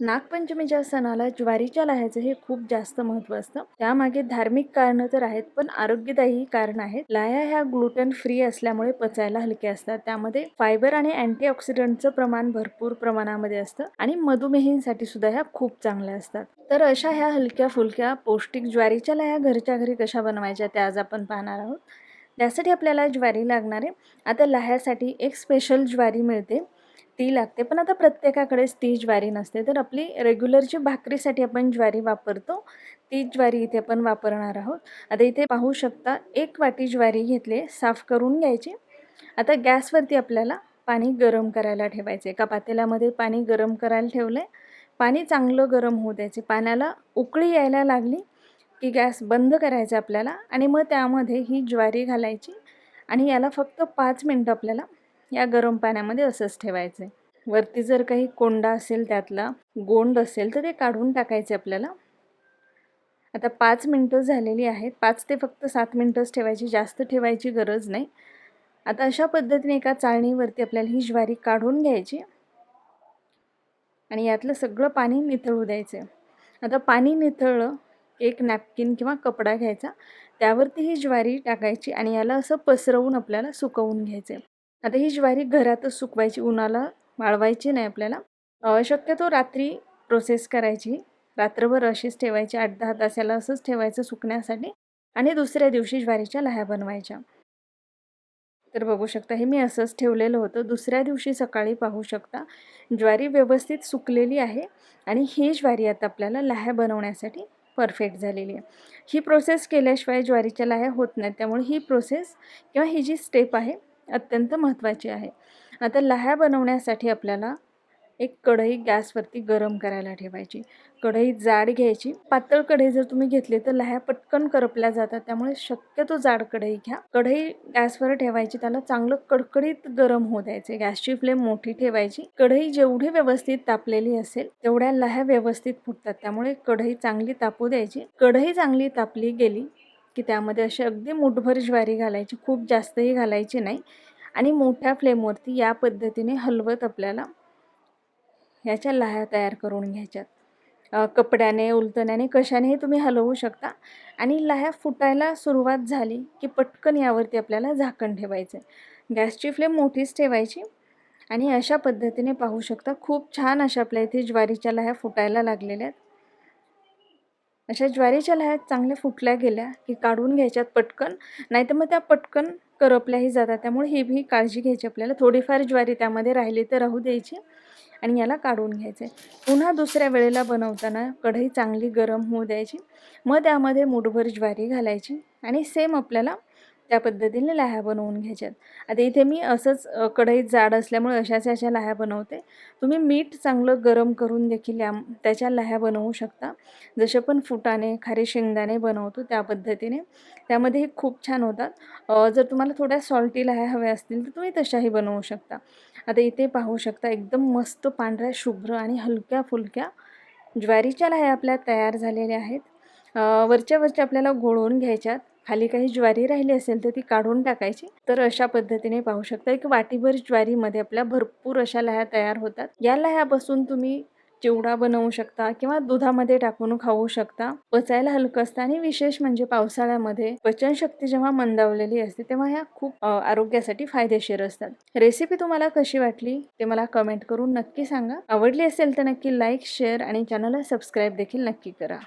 नागपंचमीच्या सणाला ज्वारीच्या लाह्याचं हे खूप जास्त महत्त्व असतं. त्यामागे धार्मिक कारणं तर आहेत पण आरोग्यदायी कारण आहेत. लाह्या ह्या ग्लुटन फ्री असल्यामुळे पचायला हलक्या असतात. त्यामध्ये फायबर आणि अँटीऑक्सिडंटचं प्रमाण भरपूर प्रमाणामध्ये असतं आणि मधुमेहींसाठी सुद्धा ह्या खूप चांगल्या असतात. तर अशा ह्या हलक्या फुलक्या पौष्टिक ज्वारीच्या लाह्या घरच्या घरी कशा बनवायच्या त्या आज आपण पाहणार आहोत. त्यासाठी आपल्याला ज्वारी लागणार आहे. आता लाह्यासाठी एक स्पेशल ज्वारी मिळते. ती लागते. पण आता प्रत्येकाकडेच ती ज्वारी नसते. तर आपली रेग्युलरची भाकरीसाठी आपण ज्वारी वापरतो ती ज्वारी इथे आपण वापरणार आहोत. आता इथे पाहू शकता एक वाटी ज्वारी घेतली साफ करून घ्यायची. आता गॅसवरती आपल्याला पाणी गरम करायला ठेवायचे एका पातेल्यामध्ये पाणी गरम करायला ठेवलं आहे पाणी चांगलं गरम होऊ द्यायचे. पाण्याला उकळी यायला लागली की गॅस बंद करायचा आपल्याला आणि मग त्यामध्ये ही ज्वारी घालायची आणि याला फक्त पाच मिनटं आपल्याला या गरम पाण्यामध्ये असंच ठेवायचं आहे वरती जर काही कोंडा असेल त्यातला गोंड असेल तर ते काढून टाकायचे आपल्याला. आता पाच मिनटं झालेली आहेत. पाच ते फक्त सात मिनटंच ठेवायची. जास्त ठेवायची गरज नाही. आता अशा पद्धतीने एका चाळणीवरती आपल्याला ही ज्वारी काढून घ्यायची. आणि यातलं सगळं पाणी निथळू द्यायचं आता पाणी निथळलं एक नॅपकिन किंवा कपडा घ्यायचा. त्यावरती ही ज्वारी टाकायची आणि याला असं पसरवून आपल्याला सुकवून घ्यायचं आता ही ज्वारी घरातच सुकवायची उन्हाला वाळवायची नाही आपल्याला. शक्यतो रात्री प्रोसेस करायची. रात्रभर अशीच ठेवायची आठ दहा तासाला असंच ठेवायचं सुकण्यासाठी आणि दुसऱ्या दिवशी ज्वारीच्या लाह्या बनवायच्या. तर बघू शकता हे मी असंच ठेवलेलं होतं. दुसऱ्या दिवशी सकाळी पाहू शकता ज्वारी व्यवस्थित सुकलेली आहे आणि ही ज्वारी आता आपल्याला लाह्या बनवण्यासाठी परफेक्ट झालेली आहे. ही प्रोसेस केल्याशिवाय ज्वारीच्या लाह्या होत नाहीत त्यामुळे ही प्रोसेस किंवा ही जी स्टेप आहे अत्यंत महत्त्वाची आहे. आता लह्या बनवण्यासाठी आपल्याला एक कढई गॅसवरती गरम करायला ठेवायची. कढई जाड घ्यायची. पातळ कढई जर तुम्ही घेतली तर लह्या पटकन करपल्या जातात. त्यामुळे शक्यतो जाड कढई घ्या. कढई गॅसवर ठेवायची. त्याला चांगलं कडकडीत गरम होऊ द्यायचे. गॅसची फ्लेम मोठी ठेवायची. कढई जेवढी व्यवस्थित तापलेली असेल तेवढ्या लह्या व्यवस्थित फुटतात. त्यामुळे कढई चांगली तापू द्यायची. कढई चांगली तापली गेली की त्यामध्ये अशी अगदी मुठभर ज्वारी घालायची खूप जास्तही घालायची नाही. आणि मोठ्या फ्लेमवरती या पद्धतीने हलवत आपल्याला ह्याच्या लाह्या तयार करून घ्यायच्यात. कपड्याने उलतण्याने कशानेही तुम्ही हलवू शकता. आणि लाह्या फुटायला सुरुवात झाली की पटकन यावरती आपल्याला झाकण ठेवायचं आहे गॅसची फ्लेम मोठीच ठेवायची आणि अशा पद्धतीने पाहू शकता खूप छान अशा आपल्या इथे ज्वारीच्या लाह्या फुटायला लागलेल्या आहेत. अशा ज्वारीच्या लाह्या चांगल्या फुटल्या गेल्या की काढून घ्यायच्यात पटकन. नाही तर मग त्या पटकन करपल्याही जातात. त्यामुळे ही भी काळजी घ्यायची आपल्याला. थोडीफार ज्वारी त्यामध्ये राहिली तर राहू द्यायची आणि याला काढून घ्यायचे. पुन्हा दुसऱ्या वेळेला बनवताना कढई चांगली गरम होऊ द्यायची. मग त्यामध्ये मुठभर ज्वारी घालायची आणि सेम आपल्याला त्या पद्धतीने लाह्या बनवून घ्यायच्यात. आता इथे मी असंच कढईत जाड असल्यामुळे अशाच अशा लाह्या बनवते. तुम्ही मीठ चांगलं गरम करून देखील या त्याच्या लाह्या बनवू शकता. जसे पण फुटाने खारे शेंगदाणे बनवतो त्या पद्धतीने. त्यामध्ये खूप छान होतात. जर तुम्हाला थोड्या सॉल्टी लाह्या हव्या असतील तर तुम्ही तशाही बनवू शकता. आता इथे पाहू शकता एकदम मस्त पांढऱ्या शुभ्र आणि हलक्या फुलक्या ज्वारीच्या लाह्या आपल्या तयार झालेल्या आहेत. वरच्या वरच्या आपल्याला घोळवून घ्यायच्यात. खाली काही ज्वारी राहिली असेल तर ती काढून टाकायची. तर अशा पद्धतीने पाहू शकता एक वाटीभर ज्वारीमध्ये आपल्या भरपूर अशा लह्या तयार होतात. या लह्यापासून तुम्ही चिवडा बनवू शकता किंवा दुधामध्ये टाकून खाऊ शकता. पचायला हलकं असतं आणि विशेष म्हणजे पावसाळ्यामध्ये पचनशक्ती जेव्हा मंदावलेली असते तेव्हा ह्या खूप आरोग्यासाठी फायदेशीर असतात. रेसिपी तुम्हाला कशी वाटली ते मला कमेंट करून नक्की सांगा. आवडली असेल तर नक्की लाईक शेअर आणि चॅनलला सबस्क्राईब देखील नक्की करा.